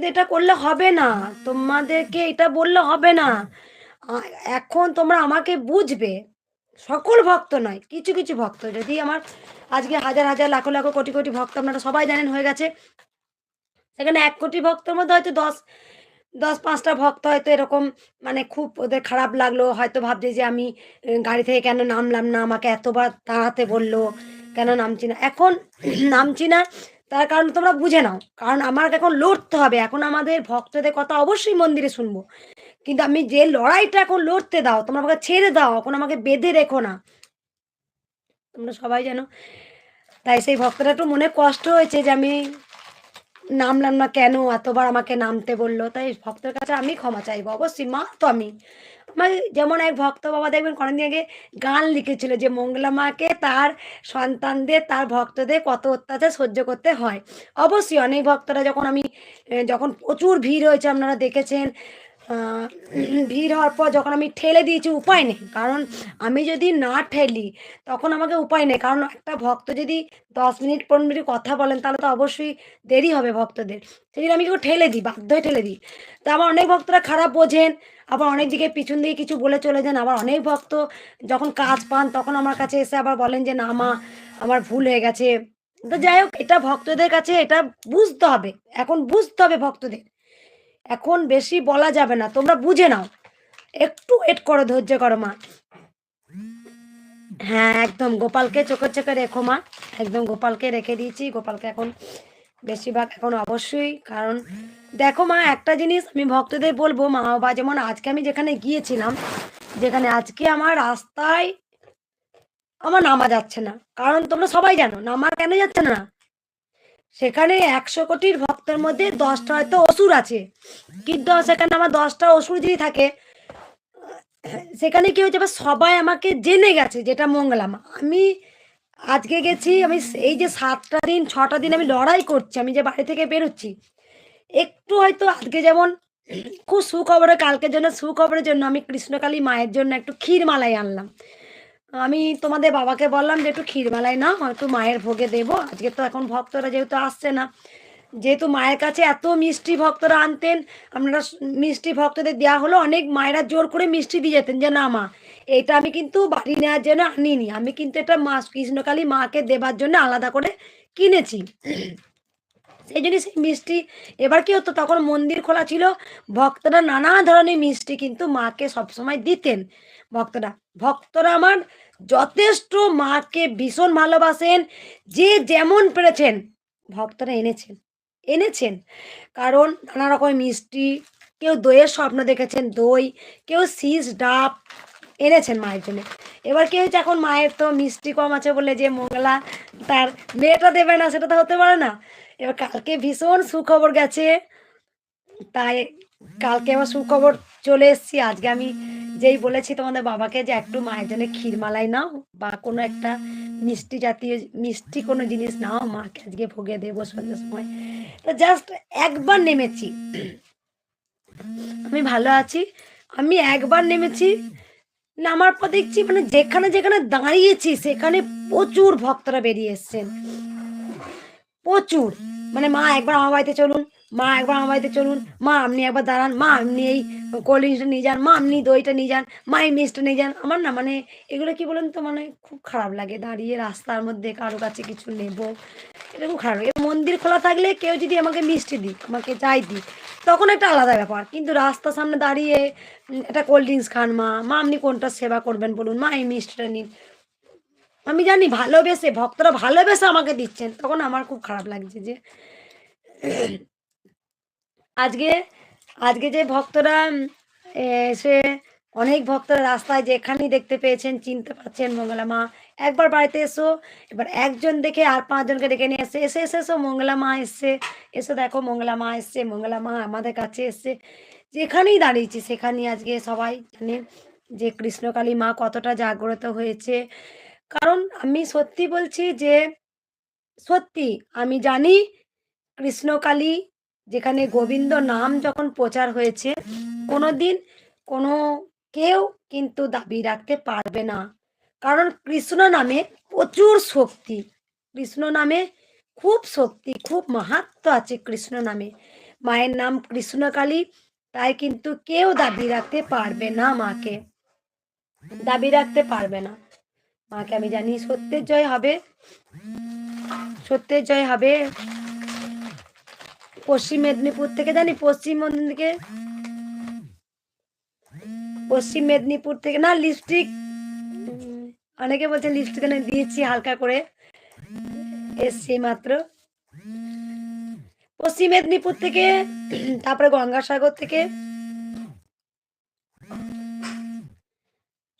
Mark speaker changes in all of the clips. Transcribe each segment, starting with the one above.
Speaker 1: কিন্তু এটা করলে হবে না। তোমাদেরকে এটা বললে হবে না। এখন তোমরা আমাকে বুঝবে। সকল ভক্ত নয়, কিছু কিছু ভক্ত। যদি আমার আজকে হাজার হাজার, লাখো লাখো, কোটি কোটি ভক্ত আপনারা সবাই জানেন হয়ে গেছে। সেখানে এক কোটি ভক্তের মধ্যে হয়তো দশ দশ, পাঁচটা ভক্ত হয়তো এরকম মানে খুব ওদের খারাপ লাগল। হয়তো ভাবছে যে আমি গাড়ি থেকে কেন নামলাম না? আমাকে এতবার তাড়াতে বলল। কেন নামছি না? এখন নামছি না। তার কারণ তোমরা বুঝে নাও। কারণ আমার এখন লড়তে হবে। এখন আমাদের ভক্তদের কথা অবশ্যই মন্দিরে শুনব। কিন্তু আমি যে লড়াইটা এখন লড়তে দাও, তোমরা আমাকে ছেড়ে দাও, এখন আমাকে বেঁধে রেখো না। তোমরা সবাই জানো। তাই সেই ভক্তটা একটু মনে কষ্ট হয়েছে যে আমি নামলাম না কেন? এতবার আমাকে নামতে বলল। তাই ভক্তের কাছে আমি ক্ষমা চাইব। অবশ্যই মা তো আমি। আমার যেমন এক ভক্ত বাবা দেখবেন কদিন আগে গান লিখেছিল যে মঙ্গলা মাকে তার সন্তানদের, তার ভক্তদের কত অত্যাচার সহ্য করতে হয়। অবশ্যই অনেক ভক্তরা যখন আমি যখন প্রচুর ভিড় হয়েছে, আপনারা দেখেছেন ভিড় হওয়ার পর যখন আমি ঠেলে দিয়েছি, উপায় নেই। কারণ আমি যদি না ঠেলি, তখন আমাকে উপায় নেই। কারণ একটা ভক্ত যদি দশ মিনিট, পনেরো মিনিট কথা বলেন, তাহলে তো অবশ্যই দেরি হবে ভক্তদের। সেই জন্য আমি কেউ ঠেলে দিই, বাধ্য হয়ে ঠেলে দিই। তা আমার অনেক ভক্তরা খারাপ বোঝেন আবার অনেক দিকে পিছন দিকে কিছু বলে চলে যান, আবার অনেক ভক্ত যখন কাজ পান তখন আমার কাছে এসে আবার বলেন যে, না মা, আমার ভুল হয়ে গেছে। তো যাই হোক, এটা ভক্তদের কাছে এটা বুঝতে হবে, এখন বুঝতে হবে ভক্তদের। এখন বেশি বলা যাবে না, তোমরা বুঝে নাও। একটু ওয়েট করো, ধৈর্য করো মা। হ্যাঁ একদম গোপালকে চোখে চোখে রেখো মা। একদম গোপালকে রেখে দিয়েছি, গোপালকে এখন বেশিরভাগ এখন অবশ্যই, কারণ দেখো মা, একটা জিনিস আমি ভক্তদের বলব, মা বাবা, যেমন আজকে আমি যেখানে গিয়েছিলাম, যেখানে আজকে আমার রাস্তায় আমার নামা যাচ্ছে না। কারণ তোমরা সবাই জানো, নামা কেন যাচ্ছে না? সেখানে একশো কোটির ভক্তের মধ্যে দশটা হয়তো অসুর আছে। কিন্তু সেখানে আমার দশটা অসুর যদি থাকে, সেখানে কি হয়েছে? সবাই আমাকে জেনে গেছে, যেটা মঙ্গলামা আমি আজকে গেছি আমি এই যে সাতটা দিন, ছটা দিন আমি লড়াই করছি, আমি যে বাড়ি থেকে বেরোচ্ছি, একটু হয়তো আজকে যেমন খুব সুখবরে কালকের জন্য সুখবরের জন্য আমি কৃষ্ণকালী মায়ের জন্য একটু ক্ষীরমালাই আনলাম। আমি তোমাদের বাবাকে বললাম যে একটু ক্ষীরমালাই না একটু মায়ের ভোগে দেবো। আজকে তো এখন ভক্তরা যেহেতু আসছে না, যেহেতু মায়ের কাছে এত মিষ্টি ভক্তরা আনতেন, আপনারা মিষ্টি ভক্তদের দেওয়া হলো, অনেক মায়েরা জোর করে মিষ্টি দিয়ে যেতেন যে না মা এটা আমি কিন্তু বাড়ি নেওয়ার জন্য আনিনি। আমি কিন্তু এটা মা, কৃষ্ণকালী মাকে দেবার জন্য আলাদা করে কিনেছি। সেই জন্য সেই মিষ্টি এবার কি হতো, তখন মন্দির খোলা ছিল, ভক্তরা নানা ধরনের মিষ্টি কিন্তু মাকে সবসময় দিতেন। ভক্তরা ভক্তরা আমার যথেষ্ট মাকে ভীষণ ভালোবাসেন, যে যেমন পেরেছেন, ভক্তরা এনেছেন এনেছেন। কারণ নানা রকম মিষ্টি, কেউ দইয়ের স্বপ্ন দেখেছেন, দই, কেউ শীষ, ডাব এনেছেন মায়ের জন্য। এবার কি হয়েছে এখন মায়ের তো মিষ্টি কম আছে বলে যে মঙ্গলা তার মেয়েটা দেবে না, সেটা তো হতে পারে না। এবার কালকে ভীষণ সুখবর গেছে। তাই কালকে আমার সুখবর চলে এসেছি। আজকে আমি যেই বলেছি তোমাদের বাবাকে যে একটু মায়ের জন্য ক্ষীরমালাই নাও বা কোনো একটা মিষ্টি জাতীয় মিষ্টি কোনো জিনিস নাও, মাকে আজকে ভোগে দেবো সন্ধ্যের সময়। তো জাস্ট একবার নেমেছি। আমি ভালো আছি। আমি একবার নেমেছি। নামার পর দেখছি মানে যেখানে যেখানে দাঁড়িয়েছি, সেখানে প্রচুর ভক্তরা বেরিয়ে এসছেন। প্রচুর। মানে মা একবার আমার বাড়িতে চলুন, মা একবার আমার বাড়িতে চলুন, মা আপনি একবার দাঁড়ান, মা আপনি এই কোল্ড ড্রিঙ্কসটা নিয়ে যান, মা আপনি দইটা নিয়ে যান, মা এই মিষ্টিটা নিয়ে যান। আমার না মানে এগুলো কি বলুন তো মানে খুব খারাপ লাগে। দাঁড়িয়ে রাস্তার মধ্যে কারও কাছে কিছু নেব, এটা খুব খারাপ লাগে। মন্দির খোলা থাকলে কেউ যদি আমাকে মিষ্টি দিক, আমাকে যাই দিক তখন একটা আলাদা ব্যাপার। কিন্তু রাস্তার সামনে দাঁড়িয়ে একটা কোল্ড ড্রিঙ্কস খান মা মা আপনি কোনটা সেবা করবেন বলুন? মা এই মিষ্টিটা নিন। আমি জানি ভালোবেসে, ভক্তরা ভালোবেসে আমাকে দিচ্ছেন। তখন আমার খুব খারাপ লাগছে যে আজকে আজকে যে ভক্তরা এসে অনেক ভক্তরা রাস্তায় যেখানেই দেখতে পেয়েছেন, চিনতে পারছেন মঙ্গলা মা। একবার বাড়িতে এসো, এবার একজন দেখে আর পাঁচজনকে ডেকে নিয়ে এসে। এসে এসে, এসো, মঙ্গলা মা এসছে। এসো দেখো, মঙ্গলা মা এসছে, মঙ্গলা মা আমাদের কাছে এসছে। যেখানেই দাঁড়িয়েছি, সেখানেই আজকে সবাই জানে যে কৃষ্ণকালী মা কতটা জাগ্রত হয়েছে। কারণ আমি সত্যি বলছি যে, সত্যি আমি জানি কৃষ্ণকালী যেখানে গোবিন্দ নাম যখন প্রচার হয়েছে কোনো দিন কোনো কেউ কিন্তু দাবি রাখতে পারবে না। কারণ কৃষ্ণ নামে প্রচুর শক্তি। কৃষ্ণ নামে খুব শক্তি, খুব মাহাত্ম আছে কৃষ্ণ নামে। মায়ের নাম কৃষ্ণকালী, তাই কিন্তু কেউ দাবি রাখতে পারবে না মাকে। দাবি রাখতে পারবে না। মাকে আমি জানি সত্যের জয় হবে। সত্যের জয় হবে। পশ্চিম মেদিনীপুর থেকে জানি পশ্চিম মেদিনীপুর থেকে পশ্চিম মেদিনীপুর থেকে, না লিপস্টিক অনেকে বলছে লিপস্টিক দিয়েছি হালকা করে। এসছি মাত্র। পশ্চিম মেদিনীপুর থেকে, তারপরে গঙ্গাসাগর থেকে।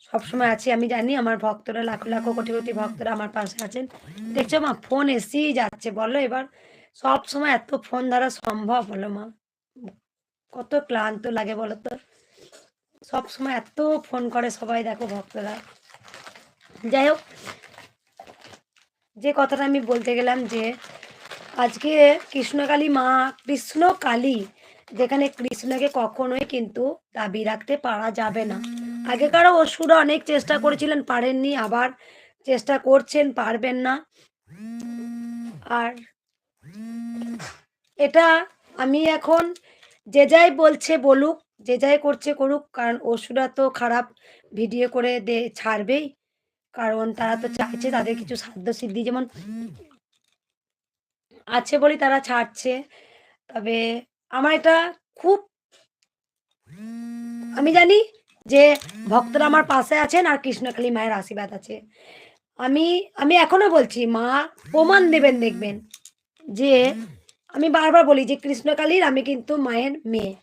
Speaker 1: সবসময় আছি, আমি জানি, আমার ভক্তরা, লাখো লাখো, কোটি কোটি ভক্তরা আমার পাশে আছেন। দেখছ মা ফোন এসেই যাচ্ছে, বলো এবার। সব সময় এত ফোন ধরা সম্ভব হলো মা। কত ক্লান্ত লাগে বলো তো। সব সময় এত ফোন করে সবাই, দেখো ভক্তরা। যাই হোক, যে কথাটা আমি বলতে গেলাম যে, আজকে কৃষ্ণকালী মা, কৃষ্ণ কালী, যেখানে কৃষ্ণকে কখনোই কিন্তু দাবি রাখতে পারা যাবে না। আগেকারও অসুরা অনেক চেষ্টা করেছিলেন, পারেননি, আবার চেষ্টা করছেন, পারবেন না। আর এটা আমি এখন যে যাই বলছে বলুক যে যাই করছে করুক, কারণ অসুরা তো খারাপ ভিডিও করে দে, ছাড়বেই। কারণ তারা তো চাইছে তাদের কিছু সাধ্য সিদ্ধি, যেমন আছে বলেই তারা ছাড়ছে। তবে আমার এটা খুব আমি জানি যে ভক্তরা আমার পাশে আছেন আর কৃষ্ণকালী মায়ের আশীর্বাদ আছে। আমি আমি এখনও বলছি, মা প্রমাণ দেবেন, দেখবেন যে আমি বারবার বলি যে কৃষ্ণকালীর আমি কিন্তু মায়ের মেয়ে।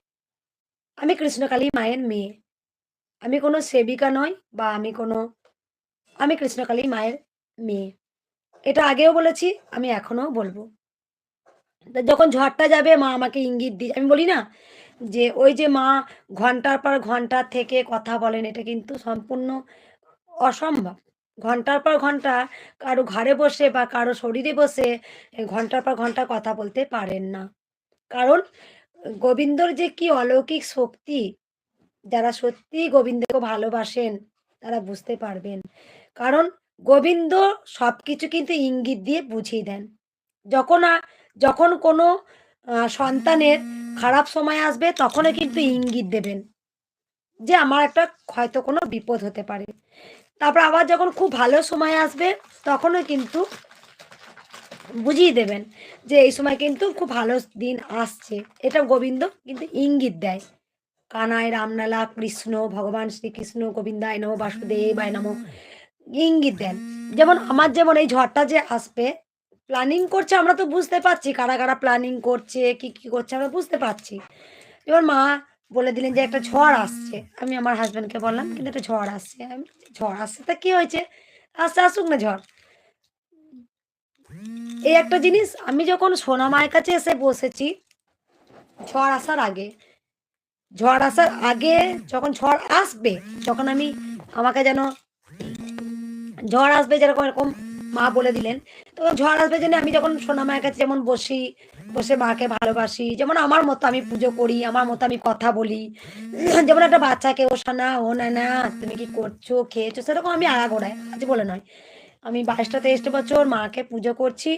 Speaker 1: আমি কৃষ্ণকালী মায়ের মেয়ে। আমি কোনো সেবিকা নই বা আমি কোনো, আমি কৃষ্ণকালী মায়ের মেয়ে। এটা আগেও বলেছি, আমি এখনও বলব। যখন ঝড়টা যাবে, মা আমাকে ইঙ্গিত দিয়ে আমি বলি না যে, ওই যে মা ঘণ্টার পর ঘণ্টা থেকে কথা বলেন, এটা কিন্তু সম্পূর্ণ অসম্ভব। ঘণ্টার পর ঘণ্টা কারও ঘরে বসে বা কারও শরীরে বসে ঘণ্টার পর ঘণ্টা কথা বলতে পারেন না। কারণ গোবিন্দর যে কি অলৌকিক শক্তি, যারা সত্যি গোবিন্দকে ভালোবাসেন, তারা বুঝতে পারবেন। কারণ গোবিন্দ সবকিছু কিন্তু ইঙ্গিত দিয়ে বুঝিয়ে দেন। যখন যখন কোনো সন্তানের খারাপ সময় আসবে তখনও কিন্তু ইঙ্গিত দেবেন। যে আমার একটা হয়তো কোনো বিপদ হতে পারে। তারপর আবার যখন খুব ভালো সময় আসবে তখনও কিন্তু বুঝিয়ে দেবেন যে এই সময় কিন্তু খুব ভালো দিন আসছে। এটা গোবিন্দ কিন্তু ইঙ্গিত দেয়। কানায় রামনালা কৃষ্ণ, ভগবান শ্রীকৃষ্ণ, গোবিন্দায় নম বাসুদেবায় নম। ইঙ্গিত দেন। যেমন আমার যেমন এই ঝড়টা যে আসবে প্ল্যানিং করছে আমরা তো বুঝতে পারছি। কারা কারা প্ল্যানিং করছে, কি কি করছে আমরা বুঝতে পারছি। এবার মা বলে দিলেন যে একটা ঝড় আসছে। আমি আমার হাজব্যান্ডকে বললাম, কিন্তু একটা ঝড় আসছে। আমি ঝড় আসছে? তা কি হয়েছে? আসছে আসুক না ঝড়। এই একটা জিনিস, আমি যখন সোনা মায়ের কাছে এসে বসেছি, ঝড় আসার আগে, ঝড় আসার আগে যখন ঝড় আসবে, যখন আমি আমাকে যেন ঝড় আসবে যেরকম এরকম মা বলে দিলেন তো ঝড় আসবে জন্য আমি যখন সোনা মায়ের কাছে যেমন বসি, বসে মাকে ভালোবাসি, যেমন আমার মতো আমি পুজো করি, আমার মতো আমি কথা বলি, যেমন একটা বাচ্চাকে, ও সোনা, ও না না তুমি কি করছ, খেয়েছো, সেরকম আমি আগাগোড়ায় আজ বলে নয়। আমি বাইশটা তেইশটা বছর মাকে পুজো করছি।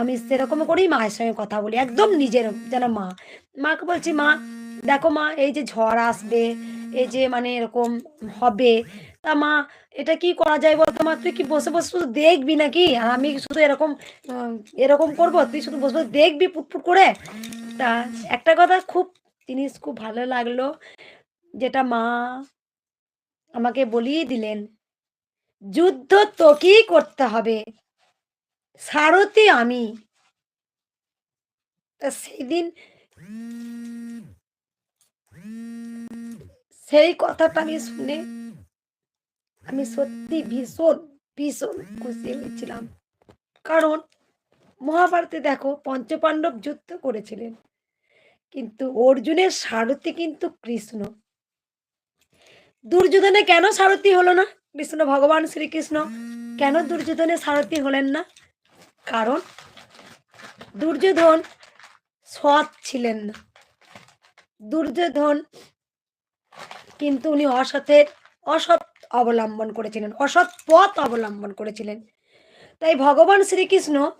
Speaker 1: আমি সেরকম করেই মায়ের সঙ্গে কথা বলি। একদম নিজের যেন মা। মাকে বলছি, মা, দেখো মা, এই যে ঝড় আসবে, এই যে মানে এরকম হবে, তা মা, এটা কি করা যায় বলতো মা? তুই কি বসে বসে শুধু দেখবি নাকি? আমি শুধু এরকম এরকম করব, তুই শুধু বসে বসে দেখবি পুটপুট করে? তা একটা কথা খুব জিনিস খুব ভালো লাগল, যেটা মা আমাকে বলিয়ে দিলেন। যুদ্ধ তোকেই করতে হবে। সারথি আমি। সেদিন সেই কথাটা আমি শুনে আমি সত্যি ভীষণ ভীষণ খুশি হয়েছিলাম। কারণ মহাভারতে দেখো পঞ্চপাণ্ডব যুদ্ধ করেছিলেন। কিন্তু অর্জুনের সারথি কিন্তু কৃষ্ণ। দুর্যোধনে কেন সারথি হলো না? কৃষ্ণ, ভগবান শ্রীকৃষ্ণ, কেন দুর্যোধনের সারথি হলেন না? কারণ দুর্যোধন সৎ ছিলেন না। দুর্যোধন কিন্তু উনি অসতের অসৎ অবলম্বন করেছিলেন, অসৎ পথ অবলম্বন করেছিলেন। তাই ভগবান শ্রীকৃষ্ণ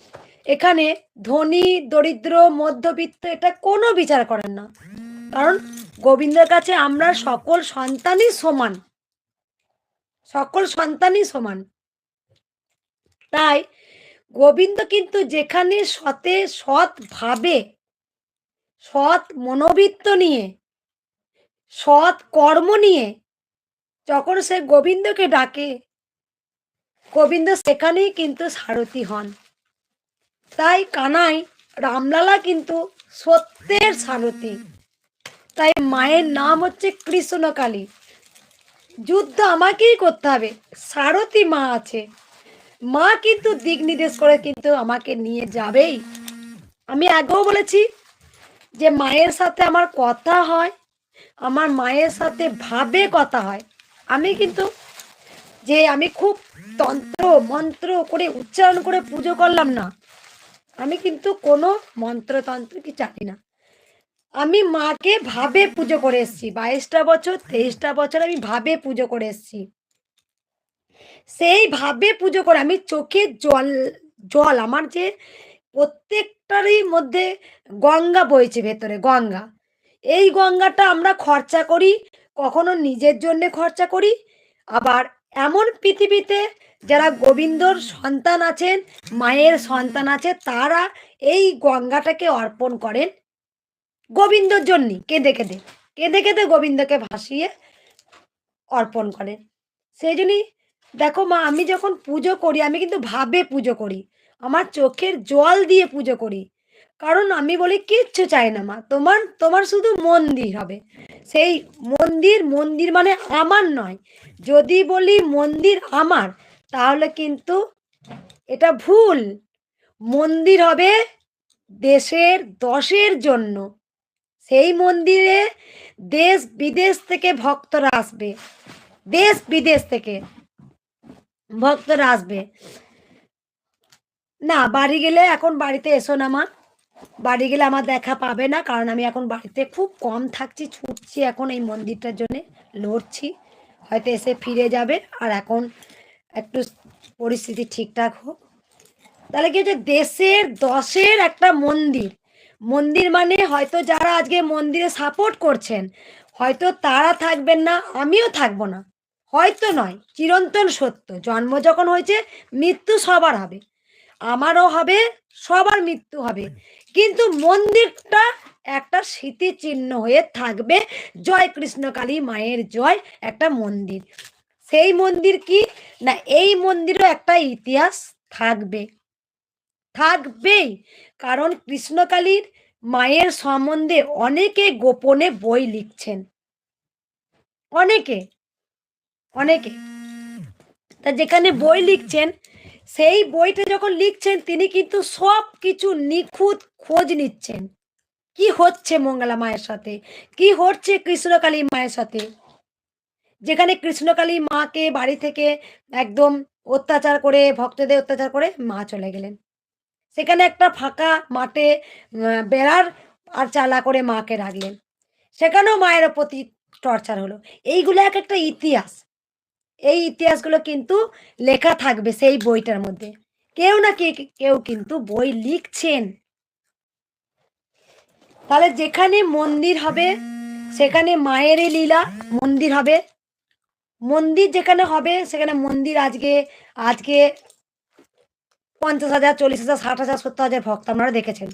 Speaker 1: এখানে ধনী, দরিদ্র, মধ্যবিত্ত এটা কোনো বিচার করেন না। কারণ গোবিন্দের কাছে আমরা সকল সন্তানই সমান। সকল সন্তানই সমান। তাই গোবিন্দ কিন্তু যেখানে সতে সৎ ভাবে, সৎ মনোবৃত্ত নিয়ে, সৎ কর্ম নিয়ে যখন সে গোবিন্দকে ডাকে, গোবিন্দ সেখানেই কিন্তু সারথি হন। তাই কানাই রামলালা কিন্তু সত্যের সারথি। তাই মায়ের নাম হচ্ছে কৃষ্ণকালী। যুদ্ধ আমাকেই করতে হবে। সারথি মা আছে। মা কিন্তু দিক নির্দেশ করে কিন্তু আমাকে নিয়ে যাবেই। আমি আগেও বলেছি যে মায়ের সাথে আমার কথা হয়, আমার মায়ের সাথে ভাবে কথা হয়। আমি কিন্তু যে আমি খুব তন্ত্র, মন্ত্র করে উচ্চারণ করে পুজো করলাম না, আমি কিন্তু কোনো মন্ত্রতন্ত্র কি জানি না। আমি মাকে ভাবে পুজো করে এসেছি। বাইশটা বছর, তেইশটা বছর আমি ভাবে পুজো করে এসেছি। সেই ভাবে পুজো করে আমি চোখে জল জল, আমার যে প্রত্যেকটারই মধ্যে গঙ্গা বইছে ভেতরে, গঙ্গা। এই গঙ্গাটা আমরা খরচা করি, কখনো নিজের জন্য খরচা করি, আবার এমন পৃথিবীতে যারা গোবিন্দর সন্তান আছেন, মায়ের সন্তান আছে, তারা এই গঙ্গাটাকে অর্পণ করেন। গোবিন্দর জন্য। কেঁদে কেঁদে। কেঁদে কেঁদে গোবিন্দকে ভাসিয়ে অর্পণ করেন সেই জন্যই দেখো মা, আমি যখন পুজো করি, আমি কিন্তু ভাবে পুজো করি। আমার চোখের জল দিয়ে পুজো করি। কারণ আমি বলি, কিচ্ছু চাই না মা। তোমার তোমার শুধু মন্দির হবে। সেই মন্দির মন্দির মানে আমার নয়। যদি বলি মন্দির আমার, তাহলে কিন্তু এটা ভুল। মন্দির হবে দেশের দশের জন্য। সেই মন্দিরে দেশ বিদেশ থেকে ভক্তরা আসবে। দেশ বিদেশ থেকে ভক্তরা আসবে। না, বাড়ি গেলে এখন বাড়িতে এসো না মা। বাড়ি গেলে আমার দেখা পাবে না, কারণ আমি এখন বাড়িতে খুব কম থাকছি, ছুটছি এখন এই মন্দিরটার জন্যে, লড়ছি। হয়তো এসে ফিরে যাবে, আর এখন একটু পরিস্থিতি ঠিকঠাক হোক। তাহলে কি হচ্ছে, দেশের, দশের একটা মন্দির মন্দির মানে হয়তো যারা আজকে মন্দিরে সাপোর্ট করছেন, হয়তো তারা থাকবেন না, আমিও থাকব না। হয়তো নয়, চিরন্তন সত্য। জন্ম যখন হয়েছে, মৃত্যু সবার হবে। আমারও হবে, সবার মৃত্যু হবে। কিন্তু মন্দিরটা একটা স্মৃতিচিহ্ন হয়ে থাকবে। জয় কৃষ্ণকালী মায়ের জয় একটা মন্দির। সেই মন্দির কি? না, এই মন্দিরও একটা ইতিহাস থাকবে। থাকবেই। কারণ কৃষ্ণকালীর মায়ের সম্বন্ধে অনেকে গোপনে বই লিখছেন। অনেকে অনেকে। তা যেখানে বই লিখছেন, সেই বইটা যখন লিখছেন, তিনি কিন্তু সব কিছু নিখুঁত খোঁজ নিচ্ছেন। কি হচ্ছে মঙ্গলা মায়ের সাথে? কি হচ্ছে কৃষ্ণকালী মায়ের সাথে? যেখানে কৃষ্ণকালী মাকে বাড়ি থেকে একদম অত্যাচার করে, ভক্তদের অত্যাচার করে মা চলে গেলেন। সেখানে একটা ফাঁকা মাঠে বেড়ার আর চালা করে মাকে রাখলেন। সেখানেও মায়ের প্রতি টর্চার হলো। এইগুলো এক একটা ইতিহাস। এই ইতিহাসগুলো কিন্তু লেখা থাকবে সেই বইটার মধ্যে। কেউ না কেউ কিন্তু বই লিখছেন। তাহলে যেখানে মন্দির হবে, সেখানে মায়েরই লীলা মন্দির হবে। মন্দির যেখানে হবে, সেখানে মন্দির আজকে আজকে পঞ্চাশ হাজার চল্লিশ হাজার ষাট হাজার সত্তর হাজার ভক্ত আপনারা দেখেছেন।